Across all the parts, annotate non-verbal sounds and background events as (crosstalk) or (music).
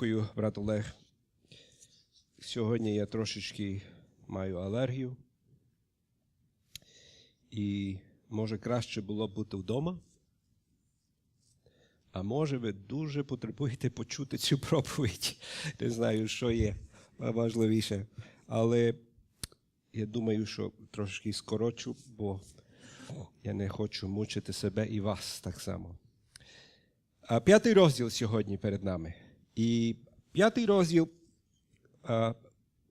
Дякую, брат Олег. Сьогодні я трошечки маю алергію. І може краще було б бути вдома. А може, ви дуже потребуєте почути цю проповідь. Не знаю, що є важливіше. Але я думаю, що трошки скорочу, бо я не хочу мучити себе і вас так само. А П'ятий розділ сьогодні перед нами. І п'ятий розділ,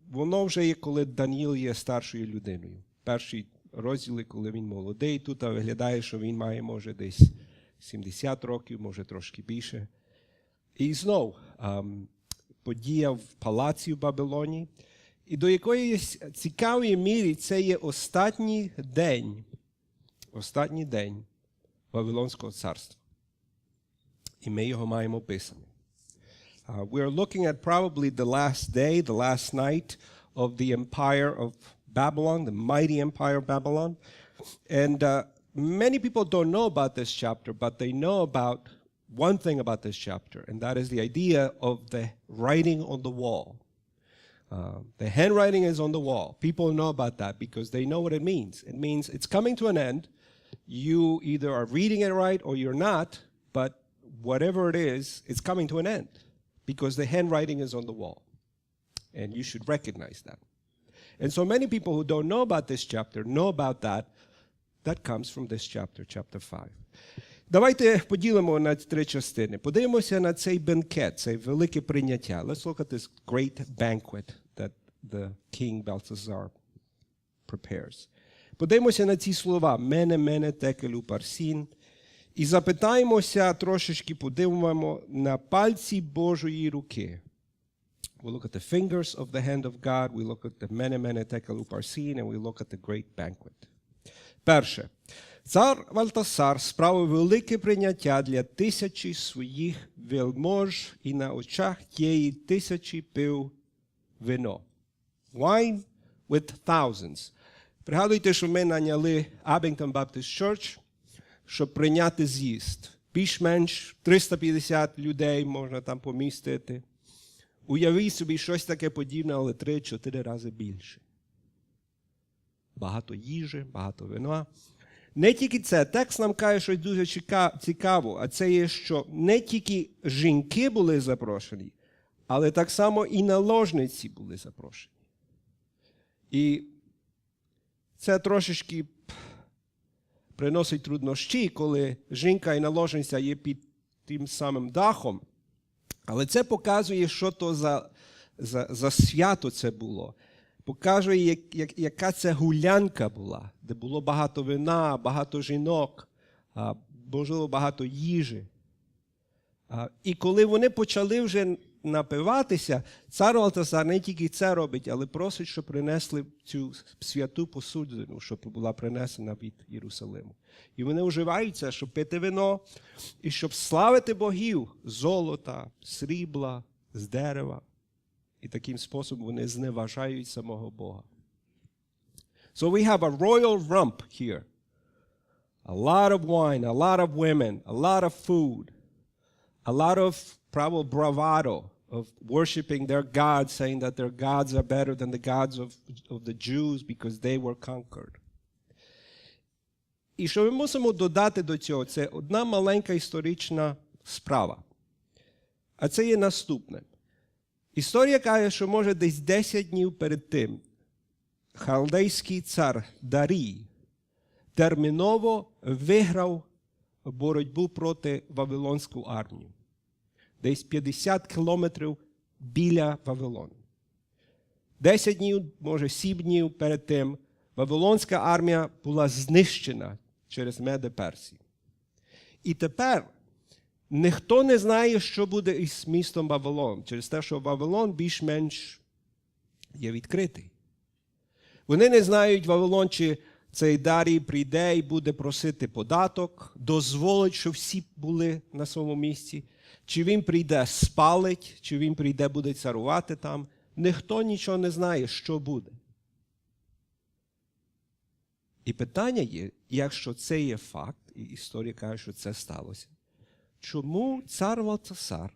воно вже є, коли Даніл є старшою людиною. Перші розділи, коли він молодий, тут виглядає, що він має, може, десь 70 років, може трошки більше. І знов ам, подія в палаці в Вавилоні. І до якоїсь цікавої міри це є останній день, останній день Вавилонського царства. І ми його маємо описаний. Uh, we're looking at probably the last day, the last night of the empire of Babylon, the mighty empire of Babylon. And uh, many people don't know about this chapter, but they know about one thing about this chapter, and that is the idea of the writing on the wall. Uh, the handwriting is on the wall. People know about that because they know what it means. It means it's coming to an end. You either are reading it right or you're not, but whatever it is, it's coming to an end because the handwriting is on the wall. And you should recognize that. And so many people who don't know about this chapter know about that. That comes from this chapter, chapter 5. Давайте поділимо на три частини. Подивимося на цей бенкет, цей велике прийняття. Let's look at this great banquet that the king Balthazar prepares. Подивимося на ці слова мене, мене, текелю, парсін. І запитаємося трошечки, подивимо на пальці Божої руки. We look at the fingers of the hand of God, we look at the mene, mene, tekel, uparsin, and we look at the great banquet. Перше. Цар Валтасар справив велике прийняття для тисячі своїх вельмож і на очах тієї тисячі пив вино. Wine with thousands. Пригадуйте, що ми наняли Abington Baptist Church, щоб прийняти з'їзд. Більш-менш 350 людей можна там помістити. Уявіть собі щось таке подібне, але 3-4 рази більше. Багато їжі, багато вина. Не тільки це, текст нам каже, що дуже цікаво, а це є, що не тільки жінки були запрошені, але так само і наложниці були запрошені. І це трошечки приносить труднощі, коли жінка і наложниця є під тим самим дахом. Але це показує, що то за, за, за свято це було. Показує, як, як, яка це гулянка була, де було багато вина, багато жінок, можливо, багато їжі. І коли вони почали вже напиватися, цар Валтасар не тільки це робить, але просить, щоб принесли цю святу посудину, щоб була принесена від Єрусалиму. І вони вживаються, щоб пити вино і щоб славити богів золота, срібла, з дерева. І таким способом вони зневажають самого Бога. So we have a royal rump here. A lot of wine, a lot of women, a lot of food, a lot of probably bravado of worshiping their gods, saying that their gods are better than the gods of, of the Jews because they were conquered. І що ми мусимо додати до цього, це одна маленька історична справа. А це є наступне. Історія каже, що може десь 10 днів перед тим халдейський цар Дарій терміново виграв боротьбу проти Вавилонську армію. Десь 50 кілометрів біля Вавилону. 10 днів, може 7 днів перед тим Вавилонська армія була знищена через Меди Персії. І тепер ніхто не знає, що буде із містом Вавилон, через те, що Вавилон більш-менш є відкритий. Вони не знають Вавилон, чи цей Дарій прийде і буде просити податок, дозволить, щоб всі були на своєму місці, чи він прийде спалить, чи він прийде буде царувати там. Ніхто нічого не знає, що буде. І питання є, якщо це є факт, і історія каже, що це сталося, чому цар Валтасар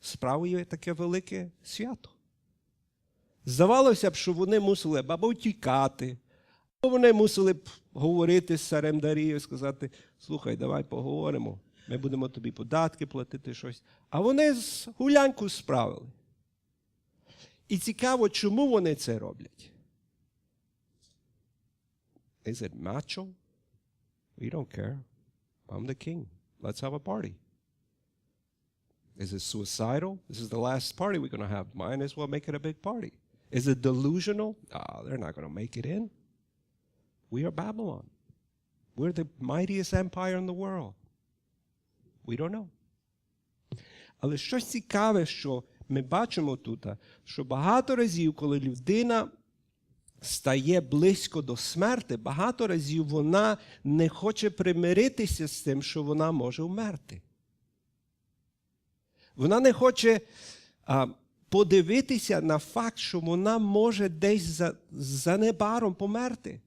справою таке велике свято. Здавалося б, що вони мусили б або тікати, або вони мусили б говорити з царем Дарією, сказати: слухай, давай поговоримо, ми будемо тобі податки платити щось. А вони з гулянку справили. І цікаво, чому вони це роблять. Is it macho? We don't care. I'm the king. Let's have a party. Is it suicidal? This is the last party we're going to have. Might as well make it a big party. Is it delusional? Ah, they're not going to make it in. We are Babylon. We're the mightiest empire in the world. We don't know. Але щось цікаве, що ми бачимо тут, що багато разів, коли людина стає близько до смерти, багато разів вона не хоче примиритися з тим, що вона може вмерти. Вона не хоче а, подивитися на факт, що вона може десь за, за небаром померти.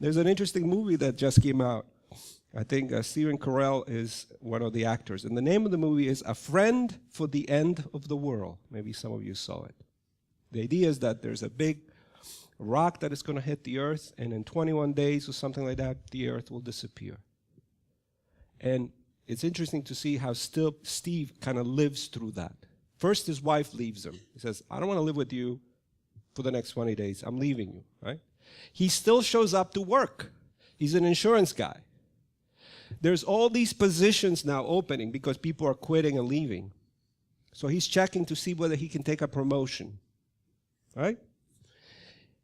There's an interesting movie that just came out. I think uh, Stephen Carell is one of the actors. And the name of the movie is A Friend for the End of the World. Maybe some of you saw it. The idea is that there's a big rock that is going to hit the earth, and in 21 days or something like that, the earth will disappear. And it's interesting to see how still Steve kind of lives through that. First, his wife leaves him. He says, I don't want to live with you for the next 20 days. I'm leaving you, right? He still shows up to work. He's an insurance guy. There's all these positions now opening because people are quitting and leaving. So he's checking to see whether he can take a promotion. Right?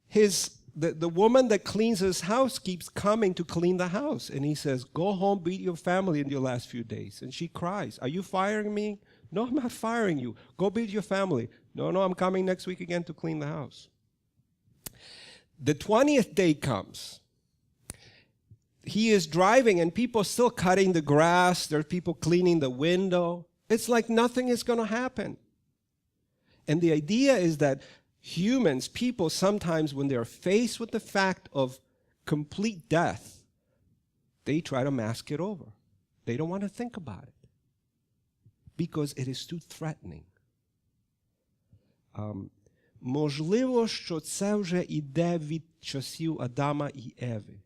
His the, the woman that cleans his house keeps coming to clean the house. And he says, Go home, beat your family in your last few days. And she cries, Are you firing me? No, I'm not firing you. Go beat your family. No, no, I'm coming next week again to clean the house. The 20th day comes He is driving and people are still cutting the grass. There are people cleaning the window. It's like nothing is going to happen. And the idea is that humans, people, sometimes when they're faced with the fact of complete death, they try to mask it over. They don't want to think about it because it is too threatening. Um, можливо, що це вже іде від часів Адама і Еви,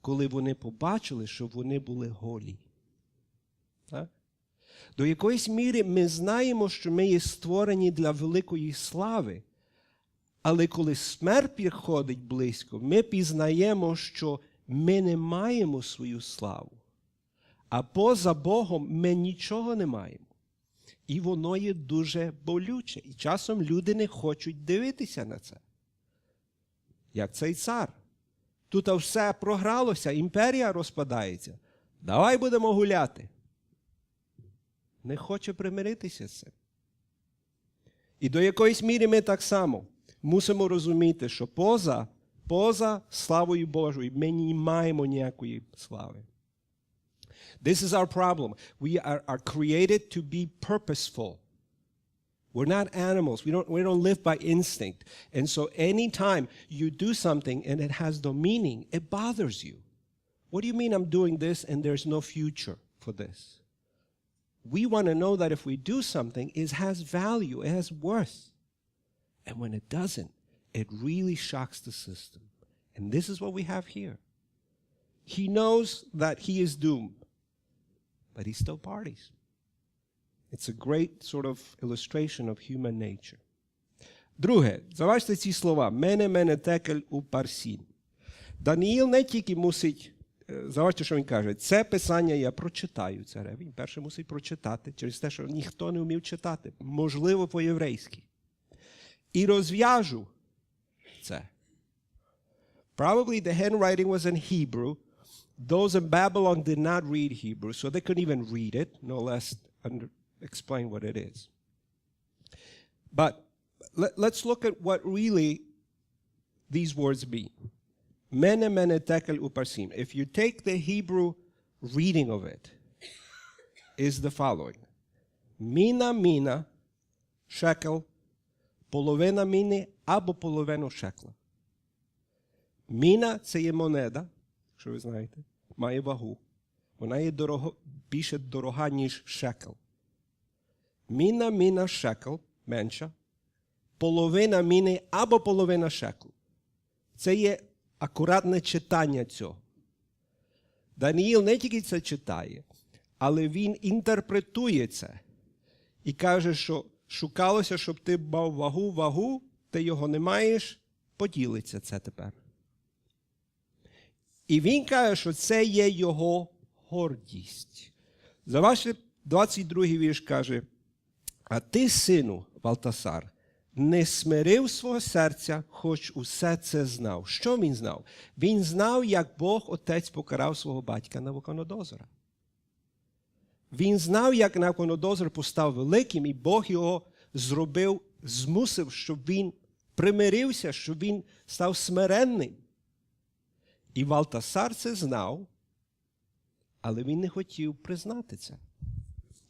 Коли вони побачили, що вони були голі. Так? До якоїсь міри ми знаємо, що ми є створені для великої слави. Але коли смерть підходить близько, ми пізнаємо, що ми не маємо свою славу. А поза Богом ми нічого не маємо. І воно є дуже болюче. І часом люди не хочуть дивитися на це. Як цей цар. Тут все програлося, імперія розпадається. Давай будемо гуляти. Не хоче примиритися з цим. І до якоїсь міри ми так само мусимо розуміти, що поза, поза славою Божою ми не маємо ніякої слави. This is our problem. We are, are created to be purposeful. We're not animals. We don't, we don't live by instinct. And so anytime you do something and it has no meaning, it bothers you. What do you mean I'm doing this and there's no future for this? We want to know that if we do something, it has value, it has worth. And when it doesn't, it really shocks the system. And this is what we have here. He knows that he is doomed, but he still parties. It's a great sort of illustration of human nature. Друге, заважте ці слова. Мене мене текель у парсін. Даниїл не тільки мусить, е, заважте, що він каже, це писання я прочитаю цареві. Він перше мусить прочитати через те, що ніхто не вмів читати, можливо, по-єврейськи. І розв'яжу це. Probably the handwriting was in Hebrew. Those in Babylon did not read Hebrew, so they couldn't even read it, no less under, explain what it is. But let, us look at what really these words mean. Mene mene tekel uparsim. If you take the Hebrew reading of it, is the following. Mina mina shekel половина міни або половину шекла. Міна це є монеда, що ви знаєте, має вагу. Вона є дорого, більше дорога, ніж шекел. Міна міна шекел менша, половина міни або половина шеклу. Це є акуратне читання цього. Даниїл не тільки це читає, але він інтерпретує це і каже, що шукалося, щоб ти мав вагу, вагу, ти його не маєш, поділиться це тепер. І він каже, що це є його гордість. За ваш 22 вірш каже, а ти, сину Валтасар, не смирив свого серця, хоч усе це знав. Що він знав? Він знав, як Бог Отець покарав свого батька Навуходоносора. Він знав, як Навуходоносор постав великим, і Бог його зробив, змусив, щоб він примирився, щоб він став смиренним. І Валтасар це знав, але він не хотів признати це.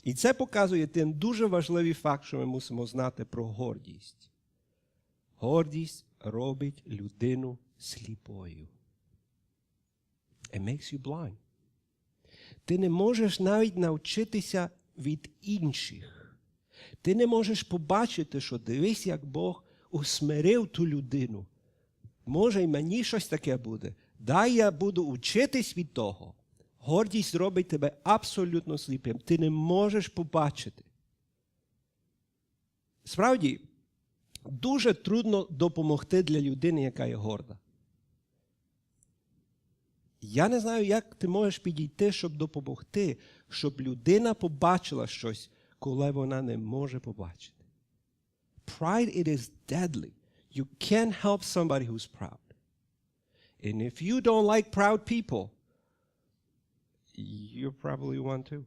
І це показує один дуже важливий факт, що ми мусимо знати про гордість. Гордість робить людину сліпою. It makes you blind. Ти не можеш навіть навчитися від інших. Ти не можеш побачити, що дивись, як Бог усмирив ту людину. Може, і мені щось таке буде. Дай я буду учитись від того. Гордість робить тебе абсолютно сліпим. Ти не можеш побачити. Справді, дуже трудно допомогти для людини, яка є горда. Я не знаю, як ти можеш підійти, щоб допомогти, щоб людина побачила щось, коли вона не може побачити. Pride it is deadly. You can't help somebody who's proud. And if you don't like proud people, you probably one too.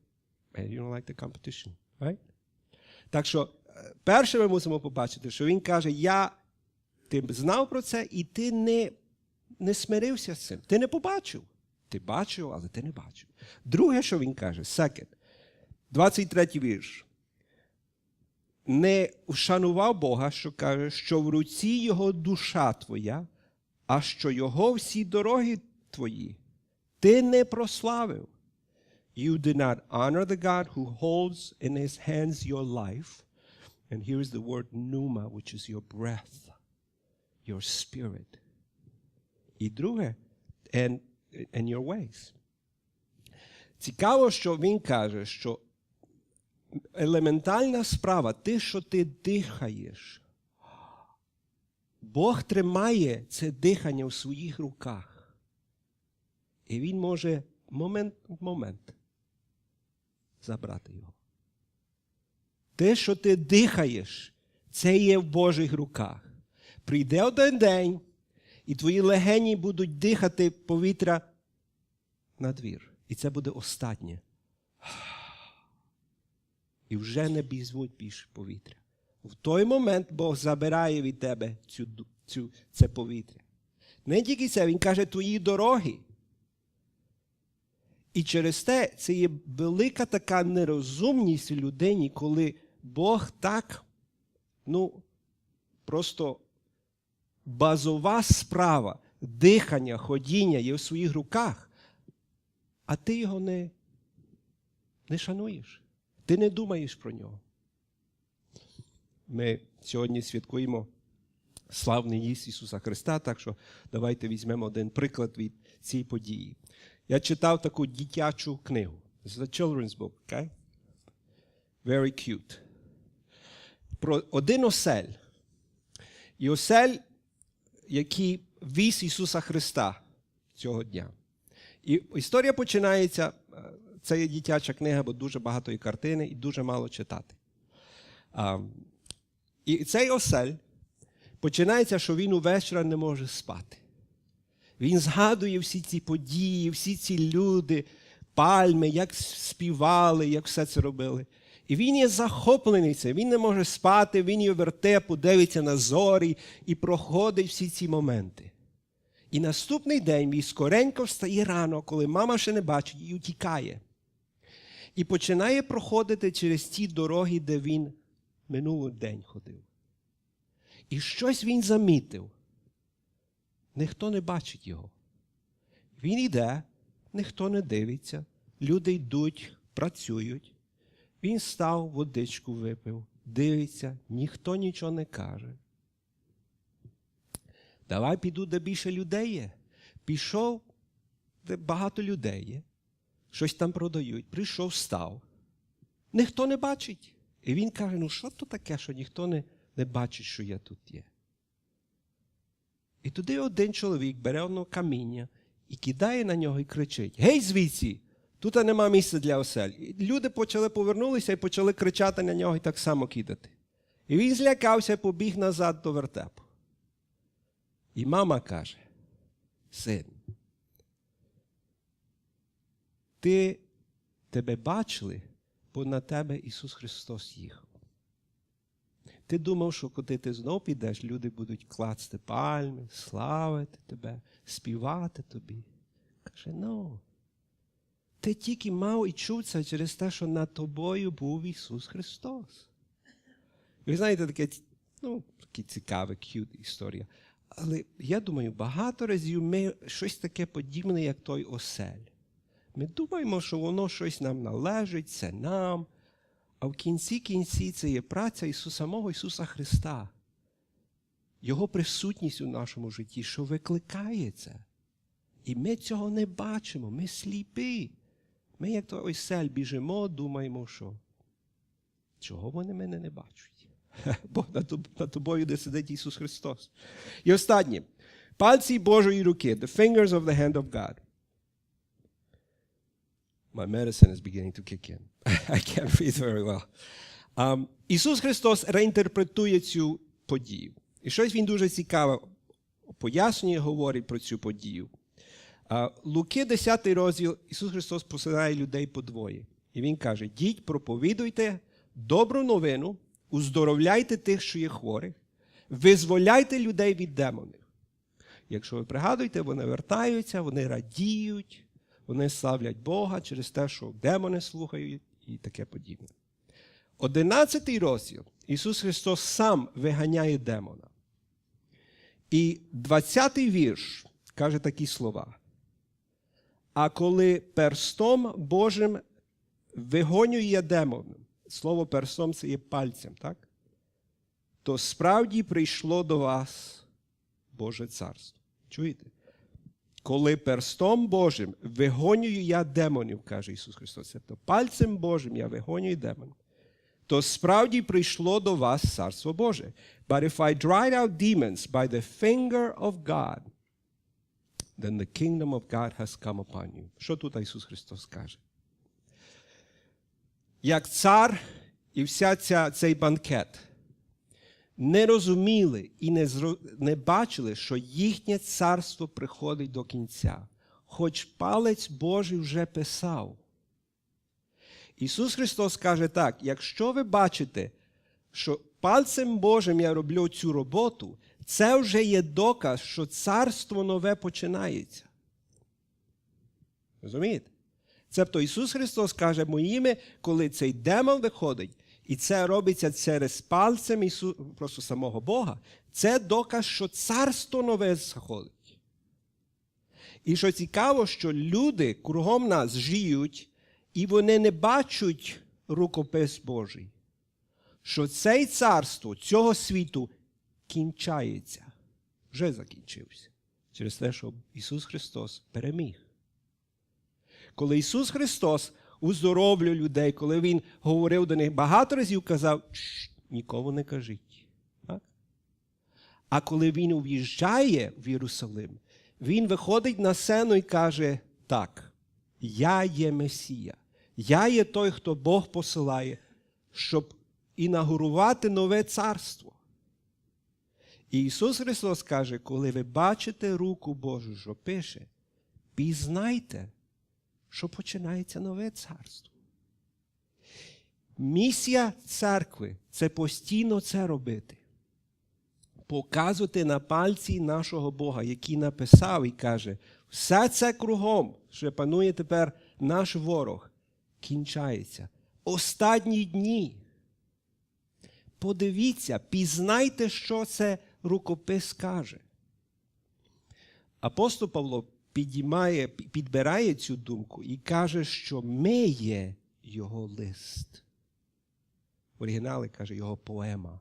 And you don't like the competition, right? Так що, е, перше ми мусимо побачити, що він каже: Я ти знав про це, і ти не, не смирився з цим. Ти не побачив. Ти бачив, але ти не бачив. Друге, що він каже, second, 23 вірш. Не вшанував Бога, що каже, що в руці його душа твоя, а що його всі дороги твої ти не прославив. You did not honor the God who holds in his hands your life. And here is the word pneuma, which is your breath, your spirit. І друге, and, and your ways. Цікаво, що він каже, що елементальна справа, те, що ти дихаєш, Бог тримає це дихання в своїх руках. І він може момент в момент забрати його. Те, що ти дихаєш, це є в Божих руках. Прийде один день, і твої легені будуть дихати повітря на двір. І це буде останнє. І вже не візьмуть більше повітря. В той момент Бог забирає від тебе цю, цю, це повітря. Не тільки це, Він каже твої дороги. І через те це є велика така нерозумність людині, коли Бог так, ну, просто базова справа, дихання, ходіння є в своїх руках, а ти його не, не шануєш. Ти не думаєш про нього. Ми сьогодні святкуємо славний Ісуса Христа, так що давайте візьмемо один приклад від цієї події. Я читав таку дитячу книгу. Is a children's book, okay? Very cute. Про один осель. І осель, який віз Ісуса Христа цього дня. І історія починається. Це є дитяча книга, бо дуже багато є картини і дуже мало читати. А, і цей осель починається, що він увечора не може спати. Він згадує всі ці події, всі ці люди, пальми, як співали, як все це робили. І він є захоплений цим, він не може спати, він є вертепу, дивиться на зорі і проходить всі ці моменти. І наступний день він скоренько встає рано, коли мама ще не бачить, і утікає. І починає проходити через ті дороги, де він минулий день ходив. І щось він замітив. Ніхто не бачить його. Він йде, ніхто не дивиться, люди йдуть, працюють. Він став, водичку випив, дивиться, ніхто нічого не каже. Давай піду, де більше людей є. Пішов, де багато людей є. Щось там продають. Прийшов, став. Ніхто не бачить. І він каже: ну що то таке, що ніхто не, не бачить, що я тут є. І туди один чоловік бере одно каміння і кидає на нього і кричить: Гей, звідси! Тут нема місця для осель. І люди почали повернулися і почали кричати на нього і так само кидати. І він злякався і побіг назад до вертепу. І мама каже: Син, ти тебе бачили, бо на тебе Ісус Христос їхав. Ти думав, що коли ти знов підеш, люди будуть класти пальми, славити тебе, співати тобі. Каже, ну. Ти тільки мав і чув це через те, що над тобою був Ісус Христос. Ви знаєте, таке, ну, таке цікаве, к'ют історія. Але я думаю, багато разів ми щось таке подібне, як той осель. Ми думаємо, що воно щось нам належить, це нам. А в кінці кінці це є праця Ісуса самого Ісуса Христа, Його присутність у нашому житті, що викликає це. І ми цього не бачимо, ми сліпі. Ми, як той осель, біжимо, думаємо, що чого вони мене не бачать? (laughs) Бо над тобою де сидить Ісус Христос. І останнє. Пальці Божої руки, the fingers of the hand of God. My medicine is beginning to kick in. (laughs) I can't breathe very well. Um, Ісус Христос реінтерпретує цю подію. І щось Він дуже цікаве пояснює, говорить про цю подію. Uh, Луки, 10 розділ, Ісус Христос посилає людей подвоє. І Він каже: Діть, проповідуйте добру новину, уздоровляйте тих, що є хворих, визволяйте людей від демонів. Якщо ви пригадуєте, вони вертаються, вони радіють, вони славлять Бога через те, що демони слухають і таке подібне. Одинадцятий розділ Ісус Христос сам виганяє демона. І 20-й вірш каже такі слова. А коли перстом Божим вигонює демона, слово перстом це є пальцем, так? то справді прийшло до вас Боже царство. Чуєте? Коли перстом Божим вигонюю я демонів, каже Ісус Христос, тобто пальцем Божим я вигонюю демонів, то справді прийшло до вас Царство Боже. But if I dried out demons by the finger of God, then the kingdom of God has come upon you. Що тут Ісус Христос каже? Як цар і вся ця, цей банкет не розуміли і не, зро... не бачили, що їхнє царство приходить до кінця, хоч палець Божий вже писав. Ісус Христос каже так: якщо ви бачите, що пальцем Божим я роблю цю роботу, це вже є доказ, що царство нове починається. Розумієте? Тобто Ісус Христос каже моїми, коли цей демон виходить, і це робиться через пальцем Ісу... просто самого Бога, це доказ, що царство нове заходить. І що цікаво, що люди кругом нас жиють, і вони не бачать рукопис Божий, що це царство цього світу кінчається, вже закінчився. Через те, що Ісус Христос переміг. Коли Ісус Христос уздоровлює людей, коли Він говорив до них багато разів, казав, нікому не кажіть. Так? А коли Він ув'їжджає в Єрусалим, Він виходить на сцену і каже, так, я є Месія. Я є той, хто Бог посилає, щоб інаугурувати нове царство. І Ісус Христос каже, коли ви бачите руку Божу, що пише, пізнайте, що починається нове царство. Місія церкви це постійно це робити. Показувати на пальці нашого Бога, який написав і каже, все це кругом, що панує тепер наш ворог, кінчається. Останні дні. Подивіться, пізнайте, що це рукопис каже. Апостол Павло підіймає, підбирає цю думку і каже, що ми є його лист. В оригіналі каже його поема.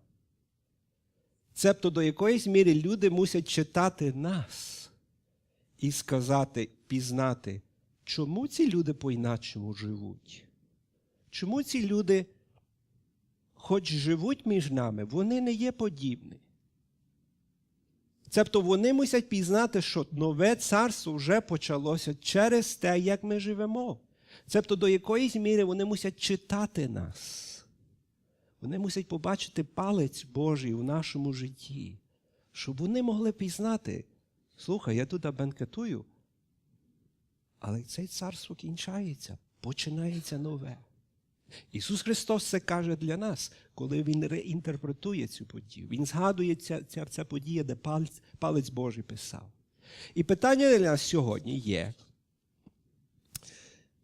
Цебто до якоїсь міри люди мусять читати нас і сказати, пізнати, чому ці люди по-іначому живуть. Чому ці люди, хоч живуть між нами, вони не є подібні. Цебто вони мусять пізнати, що нове царство вже почалося через те, як ми живемо. Цебто до якоїсь міри вони мусять читати нас. Вони мусять побачити палець Божий у нашому житті, щоб вони могли пізнати. Слухай, я тут бенкетую, але це царство кінчається, починається нове. Ісус Христос це каже для нас, коли Він реінтерпретує цю подію. Він згадує ця, ця, ця подія, де палець, палець Божий писав. І питання для нас сьогодні є,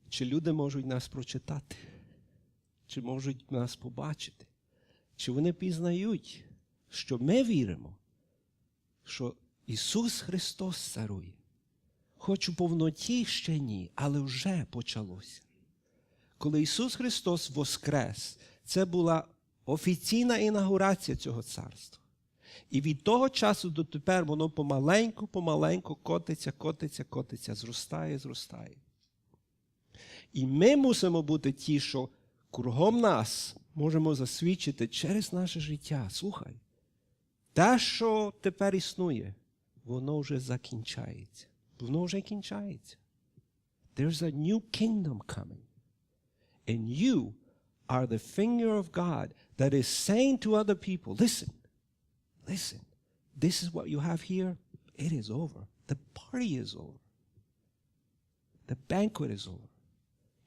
чи люди можуть нас прочитати, чи можуть нас побачити, чи вони пізнають, що ми віримо, що Ісус Христос царує. Хоч у повноті ще ні, але вже почалося коли Ісус Христос воскрес, це була офіційна інаугурація цього царства. І від того часу до тепер воно помаленьку, помаленьку котиться, котиться, котиться, зростає, зростає. І ми мусимо бути ті, що кругом нас можемо засвідчити через наше життя. Слухай, те, що тепер існує, воно вже закінчається. Воно вже кінчається. There's a new kingdom coming. And you are the finger of God that is saying to other people, listen, listen, this is what you have here. It is over. The party is over. The banquet is over.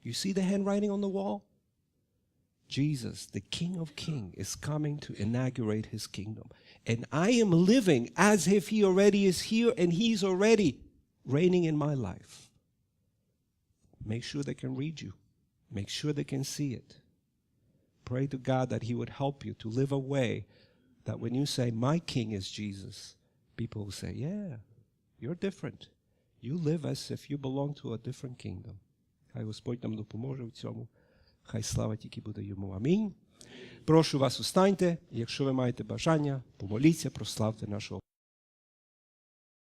You see the handwriting on the wall? Jesus, the King of Kings, is coming to inaugurate his kingdom. And I am living as if he already is here and he's already reigning in my life. Make sure they can read you. Make sure they can see it. Pray to God that He would help you to live a way that when you say, My King is Jesus, people will say, Yeah, you're different. You live as if you belong to a different kingdom. Хай Господь нам допоможе в цьому. Хай слава тільки буде йому. Амінь. Прошу вас, устаньте. Якщо ви маєте бажання, помоліться, прославте нашого.